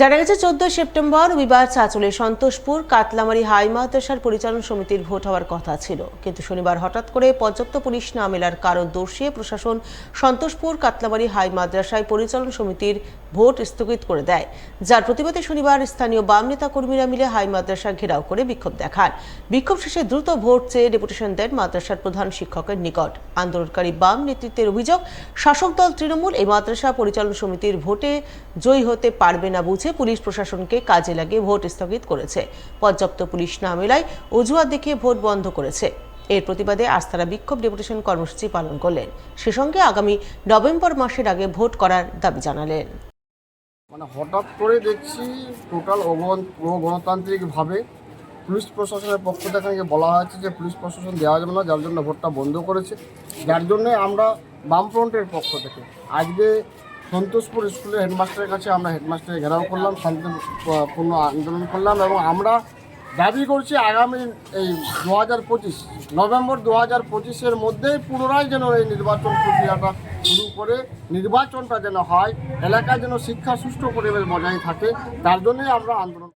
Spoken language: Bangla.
জানা গেছে চোদ্দ সেপ্টেম্বর, রবিবার চাঁচলে সন্তোষপুর, কাতলামারি হাই মাদ্রাসার পরিচালন সমিতির ভোট হওয়ার কথা ছিল। কিন্তু শনিবার হঠাৎ করে পর্যাপ্ত পুলিশ না মেলার কারণ দর্শিয়ে প্রশাসন সন্তোষপুর, কাতলামারি হাই মাদ্রাসায় পরিচালন সমিতির ভোট স্থগিত করে দেয়। যার প্রতিবাদে শনিবার স্থানীয় বাম নেতা কর্মীরা মিলে হাই মাদ্রাসা ঘেরাও করে বিক্ষোভ দেখান। বিক্ষোভ শেষে দ্রুত ভোট চেয়ে ডেপুটেশন দেন মাদ্রাসার প্রধান শিক্ষকের নিকট। আন্দোলনকারী বাম নেতৃত্বের অভিযোগ, শাসক দল তৃণমূল এই মাদ্রাসা পরিচালন সমিতির ভোটে জয়ী হতে পারবে না বুঝে পুলিশ প্রশাসনকে কাজে লাগিয়ে ভোট স্থগিত করেছে। পর্যাপ্ত পুলিশ না মেলায় অজুহাত দেখিয়ে ভোট বন্ধ করেছে। এর প্রতিবাদে আজ তারা বিক্ষোভ ডেপুটেশন কর্মসূচি পালন করলেন। সে সঙ্গে আগামী নভেম্বর মাসের আগে ভোট করার দাবি জানালেন। মানে হঠাৎ করে দেখছি টোটাল গণতান্ত্রিকভাবে পুলিশ প্রশাসনের পক্ষ থেকে বলা হয়েছে যে পুলিশ প্রশাসন দেওয়া যাবে না, যার জন্য ভোটটা বন্ধ করেছে। যার জন্যে আমরা বামফ্রন্টের পক্ষ থেকে আজকে সন্তোষপুর স্কুলের হেডমাস্টারের কাছে আমরা হেডমাস্টারে ঘেরাও করলাম, শান্তিপূর্ণ আন্দোলন করলাম এবং আমরা দাবি করছি আগামী এই দু হাজার পঁচিশ, নভেম্বর দু হাজার পঁচিশের মধ্যেই পুনরায় যেন এই নির্বাচন প্রক্রিয়াটা শুরু করে, নির্বাচনটা যেন হয়, এলাকায় যেন শিক্ষা সুষ্ঠু পরিবেশ বজায় থাকে, তার জন্যই আমরা আন্দোলন